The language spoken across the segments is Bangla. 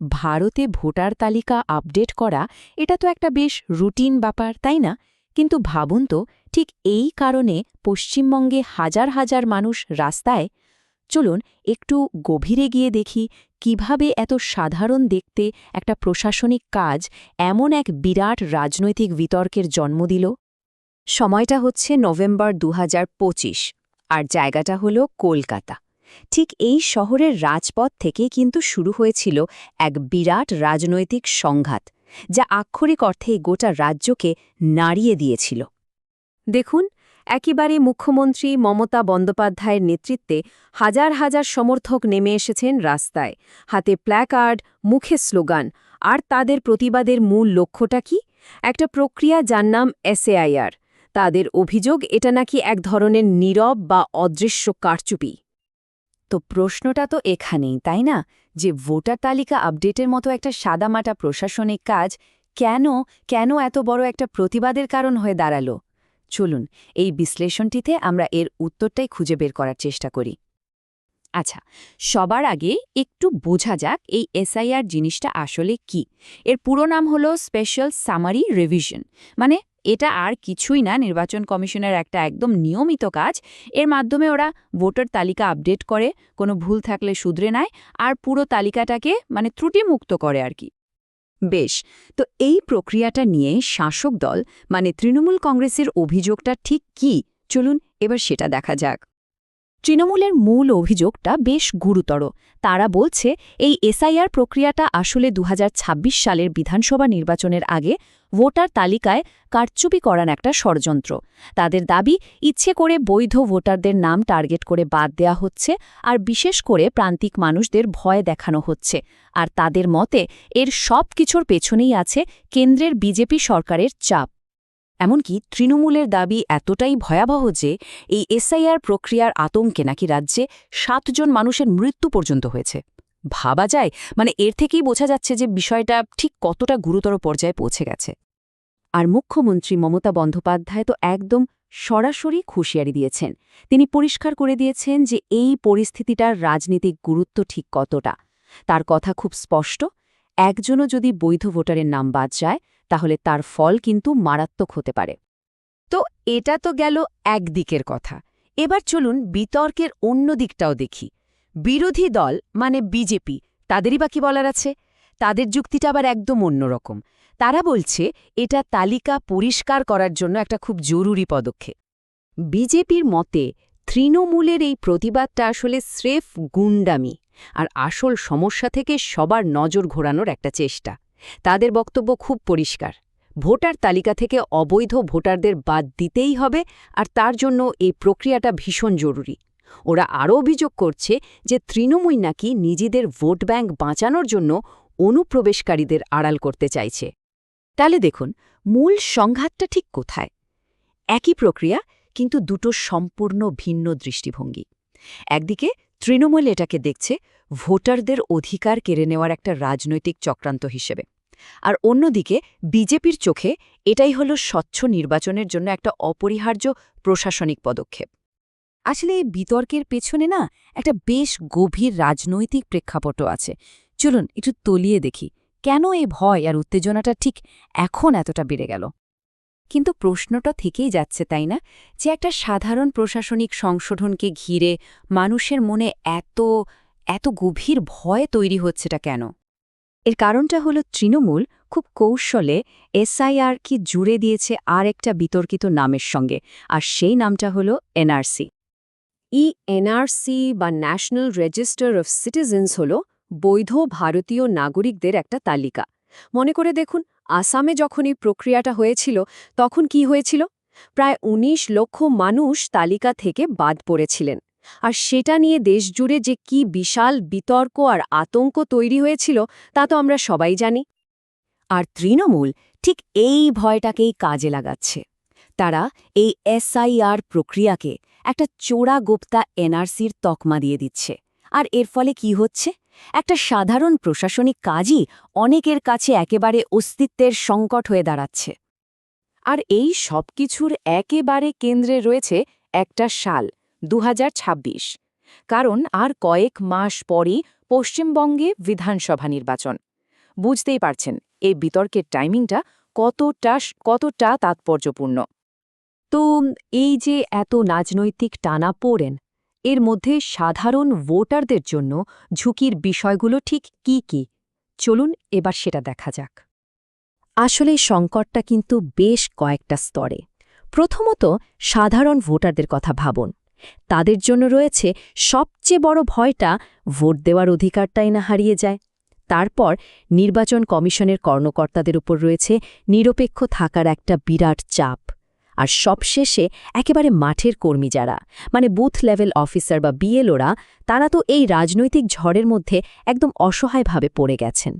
ভারতে ভোটার তালিকা আপডেট করা, এটা তো একটা বেশ রুটিন ব্যাপার, তাই না? কিন্তু ভাবুন তো, ঠিক এই কারণে পশ্চিমবঙ্গে হাজার হাজার মানুষ রাস্তায়। চলুন, একটু গভীরে গিয়ে দেখি কীভাবে এত সাধারণ দেখতে একটা প্রশাসনিক কাজ এমন এক বিরাট রাজনৈতিক বিতর্কের জন্ম দিল। সময়টা হচ্ছে নভেম্বর দু হাজার পঁচিশ, আর জায়গাটা হল কলকাতা। ঠিক এই শহরের রাজপথ থেকে কিন্তু শুরু হয়েছিল এক বিরাট রাজনৈতিক সংঘাত, যা আক্ষরিক অর্থে গোটা রাজ্যকে নাড়িয়ে দিয়েছিল। দেখুন, একেবারে মুখ্যমন্ত্রী মমতা বন্দ্যোপাধ্যায়ের নেতৃত্বে হাজার হাজার সমর্থক নেমে এসেছেন রাস্তায়। হাতে প্ল্যাকার্ড, মুখে স্লোগান, আর তাদের প্রতিবাদের মূল লক্ষ্যটা কি? একটা প্রক্রিয়া যার নাম এসএআইআর। তাদের অভিযোগ, এটা নাকি এক ধরনের নীরব বা অদৃশ্য কারচুপি। তো প্রশ্নটা তো এখানেই, তাই না? যে ভোটার তালিকা আপডেটের মতো একটা সাদামাটা প্রশাসনিক কাজ কেন কেন এত বড় একটা প্রতিবাদের কারণ হয়ে দাঁড়াল? চলুন, এই বিশ্লেষণটিতে আমরা এর উত্তরটাই খুঁজে বের করার চেষ্টা করি। আচ্ছা সবার আগে একটু বোঝা যাক এই এসআইআর জিনিসটা আসলে কি। এর পুরো নাম হলো স্পেশাল সামারি রিভিশন মানে এটা আর কিছুই না। নির্বাচন কমিশনের একটা একদম নিয়মিত কাজ। এর মাধ্যমে ওরা ভোটার তালিকা আপডেট করে, কোনো ভুল থাকলে শুধরে নেয় আর পুরো তালিকাটাকে মানে ত্রুটিমুক্ত করে আর কি। বেশ, তো এই প্রক্রিয়াটা নিয়ে শাসক দল মানে তৃণমূল কংগ্রেসের অভিযোগটা ঠিক কি? চলুন এবার সেটা দেখা যাক। তৃণমূলের মূল অভিযোগটা বেশ গুরুতর। তারা বলছে, এই এসআইআর প্রক্রিয়াটা আসলে দু হাজার ছাব্বিশ সালের বিধানসভা নির্বাচনের আগে ভোটার তালিকায় কারচুপি করান একটা ষড়যন্ত্র। তাদের দাবি, ইচ্ছে করে বৈধ ভোটারদের নাম টার্গেট করে বাদ দেয়া হচ্ছে আর বিশেষ করে প্রান্তিক মানুষদের ভয় দেখানো হচ্ছে। আর তাদের মতে, এর সব কিছুর পেছনেই আছে কেন্দ্রের বিজেপি সরকারের চাপ। এমনকি তৃণমূলের দাবি এতটাই ভয়াবহ যে এই এসআইআর প্রক্রিয়ার আতঙ্কে নাকি রাজ্যে সাতজন মানুষের মৃত্যু পর্যন্ত হয়েছে। ভাবা যায় মানে এর থেকেই বোঝা যাচ্ছে যে বিষয়টা ঠিক কতটা গুরুতর পর্যায়ে পৌঁছে গেছে। আর মুখ্যমন্ত্রী মমতা বন্দ্যোপাধ্যায় তো একদম সরাসরি খুশিয়ারি দিয়েছেন। তিনি পরিষ্কার করে দিয়েছেন যে এই পরিস্থিতিটার রাজনীতিক গুরুত্ব ঠিক কতটা। তার কথা খুব স্পষ্ট, একজনও যদি বৈধ ভোটারের নাম বাদ যায় তাহলে তার ফল কিন্তু মারাত্মক হতে পারে। তো এটা তো গেল একদিকের কথা। এবার চলুন বিতর্কের অন্য দিকটাও দেখি। বিরোধী দল মানে বিজেপি, তাদেরই বা কি বলার আছে? তাদের যুক্তিটা আবার একদম অন্যরকম তারা বলছে, এটা তালিকা পরিষ্কার করার জন্য একটা খুব জরুরি পদক্ষেপ। বিজেপির মতে, তৃণমূলের এই প্রতিবাদটা আসলে স্রেফ গুন্ডামি, আর আসল সমস্যা থেকে সবার নজর ঘোরানোর একটা চেষ্টা। তাদের বক্তব্য খুব পরিষ্কার। ভোটার তালিকা থেকে অবৈধ ভোটারদের বাদ দিতেই হবে আর তার জন্য এই প্রক্রিয়াটা ভীষণ জরুরি। ওরা আরও অভিযোগ করছে যে তৃণমূল নাকি নিজেদের ভোট ব্যাংক বাঁচানোর জন্য অনুপ্রবেশকারীদের আড়াল করতে চাইছে। তাহলে দেখুন, মূল সংঘাতটা ঠিক কোথায়? একই প্রক্রিয়া, কিন্তু দুটো সম্পূর্ণ ভিন্ন দৃষ্টিভঙ্গি। একদিকে তৃণমূল এটাকে দেখছে ভোটারদের অধিকার কেড়ে নেওয়ার একটা রাজনৈতিক চক্রান্ত হিসেবে। আর অন্যদিকে বিজেপির চোখে এটাই হল স্বচ্ছ নির্বাচনের জন্য একটা অপরিহার্য প্রশাসনিক পদক্ষেপ। আসলে এই বিতর্কের পেছনে না একটা বেশ গভীর রাজনৈতিক প্রেক্ষাপটও আছে। চলুন একটু তলিয়ে দেখি, কেন এই ভয় আর উত্তেজনাটা ঠিক এখন এতটা বেড়ে গেল? কিন্তু প্রশ্নটা থেকেই যাচ্ছে, তাই না? যে একটা সাধারণ প্রশাসনিক সংশোধনকে ঘিরে মানুষের মনে এত এত গভীর ভয় তৈরি হচ্ছেটা কেন? এর কারণটা হলো তৃণমূল খুব কৌশলে এসআইআর কি জুড়ে দিয়েছে আর একটা বিতর্কিত নামের সঙ্গে, আর সেই নামটা হলো এনআরসি। ই এনআরসি বা ন্যাশনাল রেজিস্টার অফ সিটিজেন্স হল বৈধ ভারতীয় নাগরিকদের একটা তালিকা। মনে করে দেখুন, আসামে যখন এই প্রক্রিয়াটা হয়েছিল, তখন কি হয়েছিল? প্রায় ১৯ লক্ষ মানুষ তালিকা থেকে বাদ পড়েছিলেন। আর সেটা নিয়ে দেশজুড়ে যে কি বিশাল বিতর্ক আর আতঙ্ক তৈরি হয়েছিল, তা তো আমরা সবাই জানি। আর তৃণমূল ঠিক এই ভয়টাকেই কাজে লাগাচ্ছে। তারা এই এসআইআর প্রক্রিয়াকে একটা চোরা গোপ্তা এনআরসির তকমা দিয়ে দিচ্ছে। আর এর ফলে কি হচ্ছে? একটা সাধারণ প্রশাসনিক কাজই অনেকের কাছে একেবারে অস্তিত্বের সংকট হয়ে দাঁড়াচ্ছে। আর এই সব কিছুর একেবারে কেন্দ্রে রয়েছে একটা সাল দু হাজার ছাব্বিশ। কারণ আর কয়েক মাস পরই পশ্চিমবঙ্গে বিধানসভা নির্বাচন। বুঝতেই পারছেন, এই বিতর্কের টাইমিংটা কতটা কতটা তাৎপর্যপূর্ণ। তো এই যে এত রাজনৈতিক টানা পড়েন এর মধ্যে সাধারণ ভোটারদের জন্য ঝুঁকির বিষয়গুলো ঠিক কি কি? চলুন এবার সেটা দেখা যাক। আসলে সংকটটা কিন্তু বেশ কয়েকটা স্তরে। প্রথমত, সাধারণ ভোটারদের কথা ভাবুন। তাদের জন্য রয়েছে সবচেয়ে বড় ভয়টা ভোট দেওয়ার অধিকারটাই না হারিয়ে যায়। তারপর, নির্বাচন কমিশনের কর্মকর্তাদের উপর রয়েছে নিরপেক্ষ থাকার একটা বিরাট চাপ। আর সবশেষে একেবারে মাঠের কর্মী যারা মানে বুথ লেভেল অফিসার বা বিএলওরা, তারা তো এই রাজনৈতিক ঝড়ের মধ্যে একদম অসহায়ভাবে পড়ে গেছেন।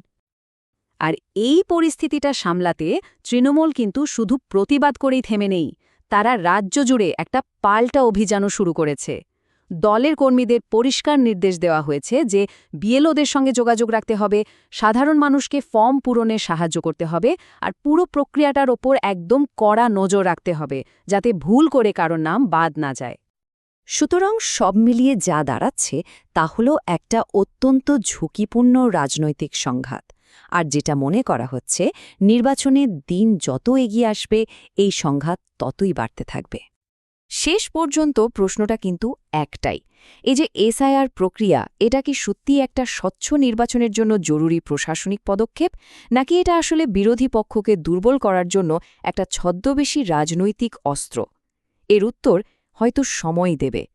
আর এই পরিস্থিতিটা সামলাতে তৃণমূল কিন্তু শুধু প্রতিবাদ করেই থেমে নেই, তারা রাজ্য জুড়ে একটা পাল্টা অভিযানও শুরু করেছে। দলের কর্মীদের পরিষ্কার নির্দেশ দেওয়া হয়েছে যে বিএলওদের সঙ্গে যোগাযোগ রাখতে হবে, সাধারণ মানুষকে ফর্ম পূরণে সাহায্য করতে হবে আর পুরো প্রক্রিয়াটার ওপর একদম কড়া নজর রাখতে হবে যাতে ভুল করে কারোর নাম বাদ না যায়। সুতরাং সব মিলিয়ে যা দাঁড়াচ্ছে তা হল একটা অত্যন্ত ঝুঁকিপূর্ণ রাজনৈতিক সংঘাত। আর যেটা মনে করা হচ্ছে নির্বাচনের দিন যত এগিয়ে আসবে, এই সংঘাত ততই বাড়তে থাকবে। শেষ পর্যন্ত প্রশ্নটা কিন্তু একটাই। এই যে এসআইআর প্রক্রিয়া, এটা কি সত্যি একটা স্বচ্ছ নির্বাচনের জন্য জরুরি প্রশাসনিক পদক্ষেপ? নাকি এটা আসলে বিরোধী পক্ষকে দুর্বল করার জন্য একটা ছদ্মবেশী রাজনৈতিক অস্ত্র? এর উত্তর হয়তো সময় দেবে।